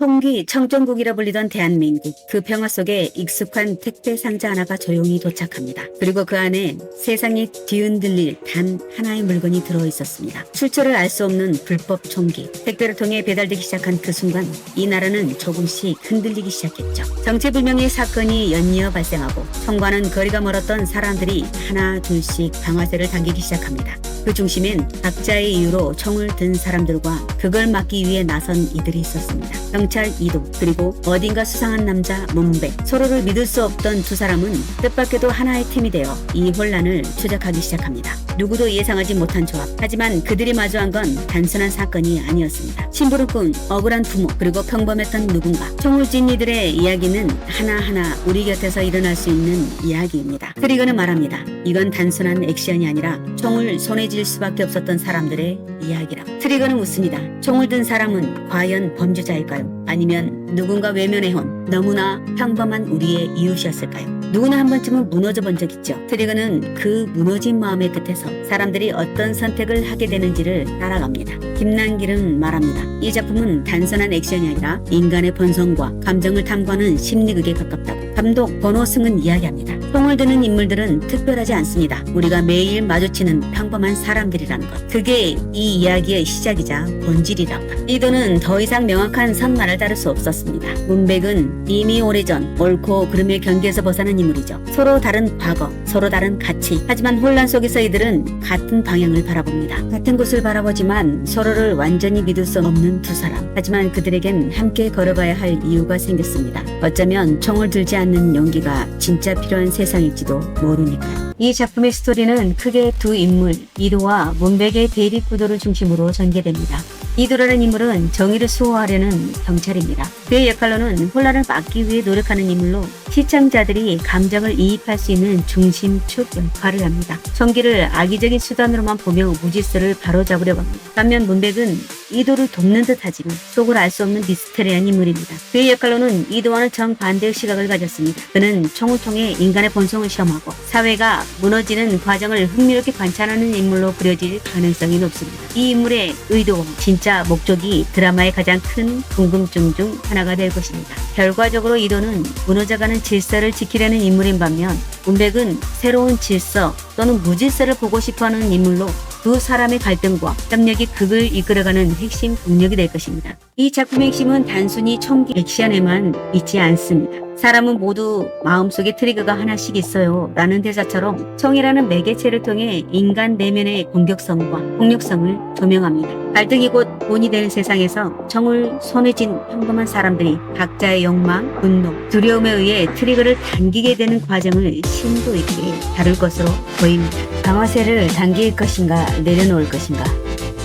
통기 청정국이라 불리던 대한민국 그 평화 속에 익숙한 택배 상자 하나가 조용히 도착합니다. 그리고 그 안에 세상이 뒤흔들릴 단 하나의 물건이 들어 있었습니다. 출처를 알 수 없는 불법 총기. 택배를 통해 배달되기 시작한 그 순간 이 나라는 조금씩 흔들리기 시작했죠. 정체불명의 사건이 연이어 발생하고 총과는 거리가 멀었던 사람들이 하나 둘씩 방아쇠를 당기기 시작합니다. 그 중심엔 각자의 이유로 총을 든 사람들과 그걸 막기 위해 나선 이들이 있었습니다. 경찰 이도 그리고 어딘가 수상한 남자 문백 서로를 믿을 수 없던 두 사람은 뜻밖에도 하나의 팀이 되어 이 혼란을 추적하기 시작합니다. 누구도 예상하지 못한 조합. 하지만 그들이 마주한 건 단순한 사건이 아니었습니다. 심부름꾼, 억울한 부모, 그리고 평범했던 누군가. 쥔 이들의 이야기는 하나하나 우리 곁에서 일어날 수 있는 이야기입니다. 트리거는 말합니다. 이건 단순한 액션이 아니라 총을 손에 쥘 수밖에 없었던 사람들의 이야기라. 트리거는 묻습니다. 총을 든 사람은 과연 범죄자일까요? 아니면 누군가 외면해온 너무나 평범한 우리의 이웃이었을까요? 누구나 한 번쯤은 무너져 본 적 있죠. 트리거는 그 무너진 마음의 끝에서 사람들이 어떤 선택을 하게 되는지를 따라갑니다. 김난길은 말합니다. 이 작품은 단순한 액션이 아니라 인간의 본성과 감정을 탐구하는 심리극에 가깝다고. 감독 권호승은 이야기합니다. 총을 드는 인물들은 특별하지 않습니다. 우리가 매일 마주치는 평범한 사람들이라는 것. 그게 이 이야기의 시작이자 본질이라고. 이도는 더 이상 명확한 선말을 따를 수 없었습니다. 문백은 이미 오래전 옳고 그름의 경계에서 벗어난 인물이죠. 서로 다른 과거, 서로 다른 가치. 하지만 혼란 속에서 이들은 같은 방향을 바라봅니다. 같은 곳을 바라보지만 서로를 완전히 믿을 수 없는 두 사람. 하지만 그들에겐 함께 걸어가야 할 이유가 생겼습니다. 어쩌면 총을 들지 않는 용기가 진짜 필요한 세 상일지도 모르니까요. 이 작품의 스토리는 크게 두 인물, 이도와 문백의 대립 구도를 중심으로 전개됩니다. 이도라는 인물은 정의를 수호하려는 경찰입니다. 그의 역할로는 혼란을 막기 위해 노력하는 인물로 시청자들이 감정을 이입할 수 있는 중심축 역할을 합니다. 총기를 악의적인 수단으로만 보며 무질서를 바로잡으려고 합니다. 반면 문백은 이도를 돕는 듯 하지만 속을 알 수 없는 미스테리한 인물입니다. 그의 역할로는 이도와는 정반대의 시각을 가졌습니다. 그는 총을 통해 인간의 본성을 시험하고 사회가 무너지는 과정을 흥미롭게 관찰하는 인물로 그려질 가능성이 높습니다. 이 인물의 의도, 진짜 목적이 드라마의 가장 큰 궁금증 중 하나가 될 것입니다. 결과적으로 이도는 무너져가는 질서를 지키려는 인물인 반면 문백은 새로운 질서 또는 무질서를 보고 싶어하는 인물로 두 사람의 갈등과 협력이 극을 이끌어가는 핵심 동력이 될 것입니다. 이 작품의 핵심은 단순히 총기 액션에만 있지 않습니다. 사람은 모두 마음속에 트리거가 하나씩 있어요. 라는 대사처럼 총이라는 매개체를 통해 인간 내면의 공격성과 폭력성을 조명합니다. 갈등이 곧 본이 되는 세상에서 총을 손에 쥔 평범한 사람들이 각자의 욕망, 분노, 두려움에 의해 트리거를 당기게 되는 과정을 심도 있게 다룰 것으로 보입니다. 방아쇠를 당길 것인가 내려놓을 것인가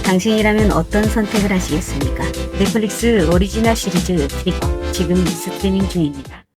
당신이라면 어떤 선택을 하시겠습니까? 넷플릭스 오리지널 시리즈 트리거 지금 스트리밍 중입니다.